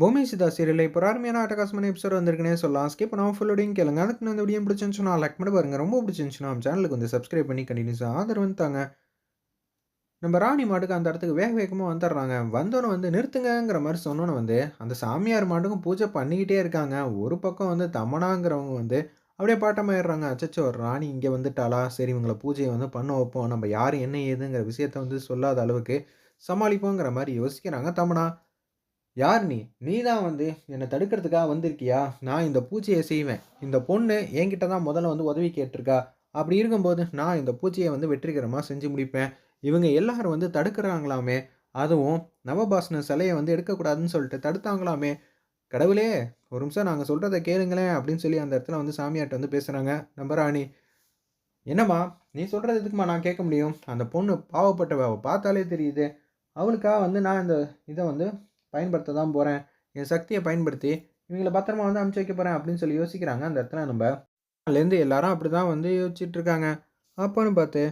பூமி சிதா சீரியல் இப்போ ஒரு அருமையான அட்டகாசமான எபிசோட் வந்திருக்குனே சொல்லலாம். ஸ்கிப் பண்ணாமல் ஃபுல்லோடையும் கேளுங்க. அதுக்கு நான் இந்த வீடியோ பிடிச்சிருந்துச்சுன்னா லைக் பண்ணி பாருங்க. ரொம்ப பிடிச்சிருந்துச்சுன்னா நம்ம சேனலுக்கு வந்து சப்ஸ்கிரைப் பண்ணி கண்டினியூஸாக ஆதரவு தாங்க. நம்ம ராணி மாட்டுக்கு அந்த இடத்துக்கு வேக வேகமாக வந்துடுறாங்க. வந்தோன்னு வந்து நிறுத்துங்கங்கிற மாதிரி சொன்னோன்னே வந்து அந்த சாமியார் மாட்டுக்கும் பூஜை பண்ணிக்கிட்டே இருக்காங்க. ஒரு பக்கம் வந்து தமனாங்கிறவங்க வந்து அப்படியே பாட்டமாயிடுறாங்க. அச்சச்சோ ராணி இங்கே வந்துட்டாளா? சரி இவங்களை பூஜையை வந்து பண்ண வைப்போம். நம்ம யார் என்ன ஏதுங்கிற விஷயத்த வந்து சொல்லாத அளவுக்கு சமாளிப்போங்கிற மாதிரி யோசிக்கிறாங்க தமனா. யார் நீ? நீ தான் வந்து என்னை தடுக்கிறதுக்காக வந்திருக்கியா? நான் இந்த பூச்சியை செய்வேன். இந்த பொண்ணு என்கிட்ட தான் முதல்ல வந்து உதவி கேட்டிருக்கா. அப்படி இருக்கும்போது நான் இந்த பூச்சியை வந்து வெற்றிகரமாக செஞ்சு முடிப்பேன். இவங்க எல்லாரும் வந்து தடுக்கிறாங்களாமே. அதுவும் நவபாசன சிலையை வந்து எடுக்கக்கூடாதுன்னு சொல்லிட்டு தடுத்தாங்களாமே. கடவுளே ஒரு நிமிஷம் நாங்கள் சொல்கிறத கேளுங்களேன் அப்படின்னு சொல்லி அந்த இடத்துல வந்து சாமியார்ட்ட வந்து பேசுகிறாங்க நம்பராணி. என்னம்மா நீ சொல்கிறது எதுக்குமா நான் கேட்க முடியும்? அந்த பொண்ணு பாவப்பட்டவ பார்த்தாலே தெரியுது. அவளுக்காக வந்து நான் இந்த இதை வந்து பயன்படுத்த தான் போகிறேன் என் சக்தியை பயன்படுத்தி இவங்களை பத்திரமா வந்து அமுச்சு வைக்க போகிறேன் அப்படின்னு சொல்லி யோசிக்கிறாங்க அந்த இடத்துல நம்ம. அதுலேருந்து எல்லாரும் அப்படி தான் வந்து யோசிச்சுட்ருக்காங்க அப்போன்னு பார்த்து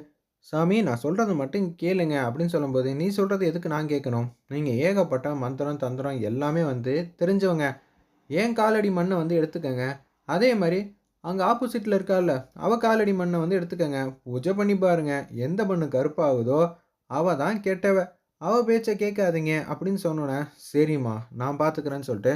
சாமி நான் சொல்கிறத மட்டும் கேளுங்க அப்படின்னு சொல்லும்போது நீ சொல்கிறது எதுக்கு நான் கேட்கணும்? நீங்கள் ஏகப்பட்ட மந்திரம் தந்திரம் எல்லாமே வந்து தெரிஞ்சவங்க. ஏன் காலடி மண்ணை வந்து எடுத்துக்கங்க? அதே மாதிரி அங்கே ஆப்போசிட்டில் இருக்கால அவள் காலடி மண்ணை வந்து எடுத்துக்கங்க. பூஜை பண்ணி பாருங்கள் எந்த மண்ணு கருப்பாகுதோ அவள் தான் கெட்டவ. அவள் பேச்சை கேட்காதீங்க அப்படின்னு சொன்னோன்னே சரிம்மா நான் பார்த்துக்கிறேன்னு சொல்லிட்டு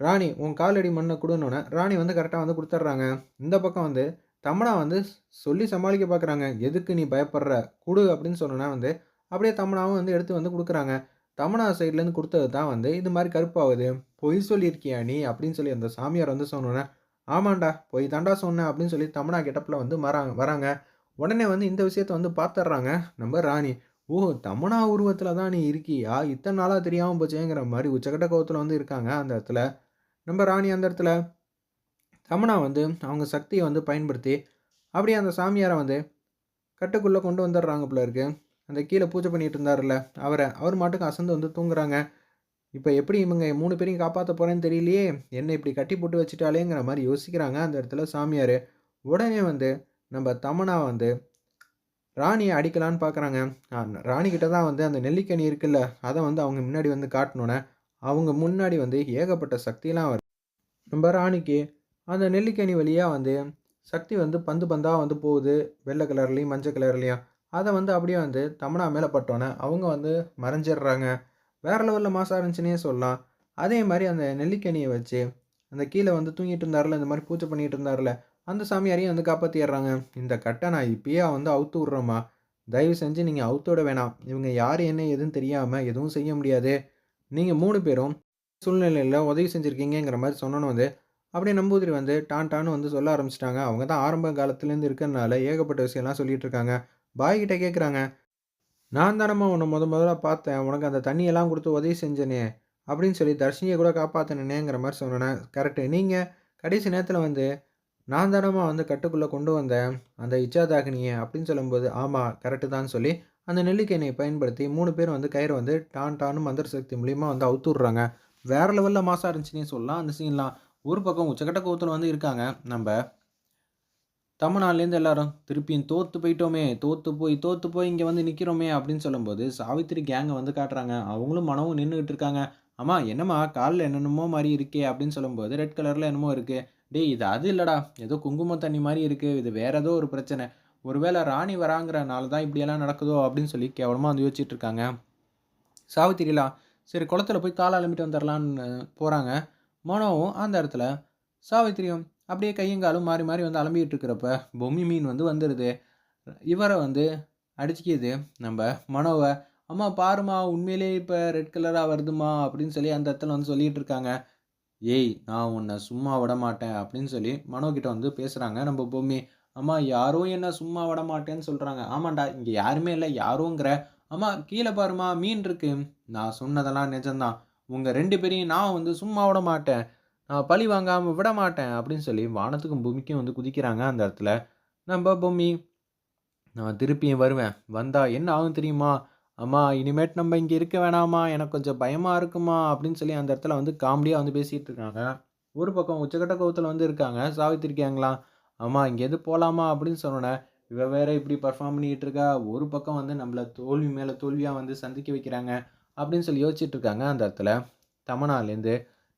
ராணி உன் காலடி மண்ணை கொடுன்னொன்னே ராணி வந்து கரெக்டாக வந்து கொடுத்துட்றாங்க இந்த பக்கம் வந்து தமனா வந்து சொல்லி சமாளிக்க பார்க்குறாங்க எதுக்கு நீ பயப்படுற? கொடு அப்படின்னு சொன்னோன்னா வந்து அப்படியே தமனாவும் வந்து எடுத்து வந்து கொடுக்குறாங்க. தமனா சைட்லேருந்து கொடுத்தது தான் வந்து இது மாதிரி கருப்பாகுது. பொய் சொல்லியிருக்கியா நீ? அப்படின்னு சொல்லி அந்த சாமியார் வந்து சொன்னோன்னே ஆமாண்டா பொய் தாண்டா சொன்னேன் அப்படின்னு சொல்லி தமனா கெட்டப்பில் வந்து வராங்க வராங்க. உடனே வந்து இந்த விஷயத்த வந்து பார்த்துட்றாங்க நம்ம ராணி. ஓ தமனா உருவத்தில் தான் நீ இருக்கியா? இத்தனை நாளாக தெரியாமல் போச்சேங்கிற மாதிரி உச்சக்கட்ட கோவத்தில் வந்து இருக்காங்க அந்த இடத்துல. நம்ம ராணி அந்த இடத்துல. தமனா வந்து அவங்க சக்தியை வந்து பயன்படுத்தி அப்படியே அந்த சாமியாரை வந்து கட்டுக்குள்ளே கொண்டு வந்துடுறாங்க போல இருக்கு. அந்த கீழே பூஜை பண்ணிட்டு இருந்தார்ல அவரை அவர் மாட்டுக்கு அசந்து வந்து தூங்குறாங்க. இப்போ எப்படி இவங்க மூணு பேரையும் காப்பாற்ற போகிறேன்னு தெரியலையே என்னை இப்படி கட்டி போட்டு வச்சுட்டாலேங்கிற மாதிரி யோசிக்கிறாங்க அந்த இடத்துல சாமியார். உடனே வந்து நம்ம தமனா வந்து ராணியை அடிக்கலான்னு பார்க்குறாங்க ராணிக்கிட்ட தான் வந்து அந்த நெல்லிக்கனி இருக்குல்ல அதை வந்து அவங்க முன்னாடி வந்து காட்டணுன்னே அவங்க முன்னாடி வந்து ஏகப்பட்ட சக்தியெலாம் வருது. நம்ம ராணிக்கு அந்த நெல்லிக்கனி வழியாக வந்து சக்தி வந்து பந்து பந்தாக வந்து போகுது வெள்ளை கலர்லேயும் மஞ்சள் கலர்லேயும். அதை வந்து அப்படியே வந்து தமனா மேலே பட்டோன்னே அவங்க வந்து மறைஞ்சிடுறாங்க. வேறு லெவலில் மாசாக இருந்துச்சுன்னே சொல்லலாம். அதே மாதிரி அந்த நெல்லிக்கனியை வச்சு அந்த கீழே வந்து தூங்கிட்டு இருந்தார்ல இந்த மாதிரி பூஜை பண்ணிகிட்டு இருந்தார்ல அந்த சாமியாரையும் வந்து காப்பாற்றிடுறாங்க இந்த கட்டை நான் இப்பயே வந்து அவுத்து விட்றோம்மா. தயவு செஞ்சு நீங்கள் அவுத்து விட வேணாம். இவங்க யார் என்ன எதுவும் தெரியாமல் எதுவும் செய்ய முடியாது. நீங்கள் மூணு பேரும் சூழ்நிலையில் உதவி செஞ்சுருக்கீங்கிற மாதிரி சொன்னோன்னு வந்து அப்படியே நம்பூதிரி வந்து டான் டான்னு வந்து சொல்ல ஆரம்பிச்சிட்டாங்க. அவங்க தான் ஆரம்ப காலத்துலேருந்து இருக்கிறனால ஏகப்பட்ட விஷயம்லாம் சொல்லிட்டு இருக்காங்க. பாய்கிட்ட கேட்குறாங்க நான் தானம்மா உன்னை முத முதல்ல பார்த்தேன். உனக்கு அந்த தண்ணியெல்லாம் கொடுத்து உதவி செஞ்சனே அப்படின்னு சொல்லி தர்ஷினியை கூட காப்பாற்றினேங்கிற மாதிரி சொன்னேன். கரெக்டு நீங்கள் கடைசி நேரத்தில் வந்து நான் தானம்மா வந்து கட்டுக்குள்ளே கொண்டு வந்தேன். அந்த இச்சாதாகினியை அப்படின்னு சொல்லும்போது ஆமாம் கரெக்டு தான் சொல்லி அந்த நெல்லிக்கெண்ணெயை பயன்படுத்தி மூணு பேர் வந்து கயிறு வந்து டான் டானும் மந்திர சக்தி மூலிமா வந்து அவுத்து விட்றாங்க வேறு லெவலில் மாசாக இருந்துச்சுன்னே சொல்லலாம். அந்த சீன்லாம் ஒரு பக்கம் உச்சக்கட்ட கோவத்தில் வந்து இருக்காங்க. நம்ம தமிழ்நாடுலேருந்து எல்லாரும் திருப்பியும் தோற்று போயிட்டோமே தோற்று போய் தோற்று போய் இங்கே வந்து நிற்கிறோமே அப்படின்னு சொல்லும்போது சாவித்திரி கேங்கை வந்து காட்டுறாங்க. அவங்களும் மனமும் நின்றுக்கிட்டு இருக்காங்க. அம்மா என்னம்மா காலில் என்னென்னமோ மாதிரி இருக்கே அப்படின்னு சொல்லும்போது ரெட் கலரில் என்னமோ இருக்குது டேய் இது அது இல்லைடா. ஏதோ குங்குமம் தண்ணி மாதிரி இருக்குது இது வேறு ஏதோ ஒரு பிரச்சனை. ஒருவேளை ராணி வராங்கிறனால தான் இப்படியெல்லாம் நடக்குதோ அப்படின்னு சொல்லி கேவலமாக வந்து யோசிச்சுட்டு இருக்காங்க. சாவித்திரிலாம் சரி குளத்துல போய் காலை அலம்பிட்டு வந்துடலான்னு போகிறாங்க மனோவும் அந்த இடத்துல சாவித்திரியும் அப்படியே கையங்காலும் மாறி மாறி வந்து அலம்பிட்டு இருக்கிறப்ப பொம்மி மீன் வந்து வந்துடுது இவரை வந்து அடிச்சுக்கிது. நம்ம மனோவை அம்மா பாருமா உண்மையிலேயே இப்போ ரெட் கலராக வருதுமா அப்படின்னு சொல்லி அந்த இடத்துல வந்து சொல்லிகிட்டு இருக்காங்க. ஏய் நான் உன்னை சும்மா விட மாட்டேன் அப்படின்னு சொல்லி மனோ வந்து பேசுகிறாங்க நம்ம பொம்மி அம்மா யாரும் என்ன சும்மா விட மாட்டேன்னு சொல்கிறாங்க ஆமாண்டா இங்கே யாருமே இல்லை யாருங்கிற. அம்மா கீழே பாருமா மீன் இருக்கு. நான் சொன்னதெல்லாம் நிஜம்தான். உங்கள் ரெண்டு பேரையும் நான் வந்து சும்மா விட மாட்டேன் நான் பழி வாங்காமல் விட மாட்டேன் அப்படின்னு சொல்லி வானத்துக்கும் பூமிக்கும் வந்து குதிக்கிறாங்க அந்த இடத்துல. நம்ம பூமி நான் திருப்பியும் வருவேன். வந்தால் என்ன ஆகும் தெரியுமா? அம்மா இனிமேட் நம்ம இங்கே இருக்க வேணாமா? எனக்கு கொஞ்சம் பயமாக இருக்குமா? அப்படின்னு சொல்லி அந்த இடத்துல வந்து காமெடியாக வந்து பேசிகிட்டு இருக்காங்க. ஒரு பக்கம் உச்சக்கட்ட கோவத்தில் வந்து இருக்காங்க. சாவித்திருக்காங்களாம் அம்மா இங்கேருந்து போகலாமா அப்படின்னு சொன்னோன்னே இவ வேற இப்படி பர்ஃபார்ம் பண்ணிகிட்டு இருக்கா? ஒரு பக்கம் வந்து நம்மளை தோல்வி மேலே தோல்வியாக வந்து சந்திக்க வைக்கிறாங்க. அப்படின்னு சொல்லி யோசிச்சுட்டு இருக்காங்க அந்த இடத்துல. தமனாலேருந்து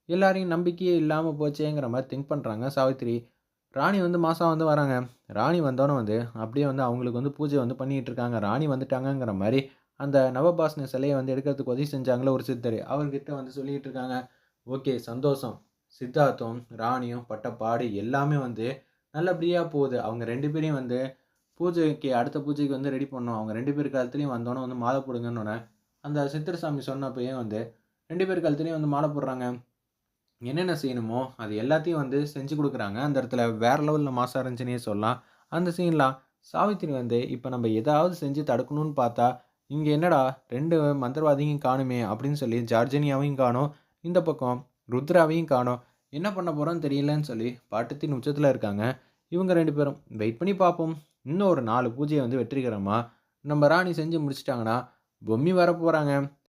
எல்லாரையும் நம்பிக்கையே இல்லாமல் போச்சேங்கிற மாதிரி திங்க் பண்ணுறாங்க சாவித்திரி. ராணி வந்து மாதம் வந்து வராங்க. ராணி வந்தோன்னே வந்து அப்படியே வந்து அவங்களுக்கு வந்து பூஜை வந்து பண்ணிகிட்டு இருக்காங்க. ராணி வந்துட்டாங்கங்கிற மாதிரி அந்த நவபாசன சிலையை வந்து எடுக்கிறதுக்கு உதவி செஞ்சாங்களே ஒரு சித்தர். அவர்கிட்ட வந்து சொல்லிகிட்டு இருக்காங்க. ஓகே சந்தோஷம். சித்தார்த்தம் ராணியும் பட்டப்பாடு எல்லாமே வந்து நல்லபடியாக போகுது. அவங்க ரெண்டு பேரையும் வந்து பூஜைக்கு அடுத்த பூஜைக்கு வந்து ரெடி பண்ணோம் அவங்க ரெண்டு பேர் காலத்துலேயும் வந்தோன்னே வந்து மாலை போடுங்கன்னு அந்த சித்திரசாமி சொன்னப்பையும் வந்து ரெண்டு பேர் காலத்துலேயும் வந்து மாலை போடுறாங்க. என்னென்ன செய்யணுமோ அது எல்லாத்தையும் வந்து செஞ்சு கொடுக்குறாங்க. அந்த இடத்துல வேறு லெவலில் மாசாக இருந்துச்சுன்னே சொல்லலாம். அந்த சீன்லாம் சாவித்திரி வந்து இப்போ நம்ம ஏதாவது செஞ்சு தடுக்கணும்னு பார்த்தா இங்கே என்னடா ரெண்டு மந்திரவாதியும் காணுமே அப்படின்னு சொல்லி ஜார்ஜனியாவையும் காணோம் இந்த பக்கம் ருத்ராவையும் காணோம். என்ன பண்ண போகிறோன்னு தெரியலன்னு சொல்லி பாட்டத்தின் உச்சத்தில் இருக்காங்க. இவங்க ரெண்டு பேரும் வெயிட் பண்ணி பார்ப்போம் இன்னும் ஒரு நாலு பூஜையை வந்து வெற்றிகரமாக நம்ம ராணி செஞ்சு முடிச்சிட்டாங்கன்னா பொம்மி வர போகிறாங்க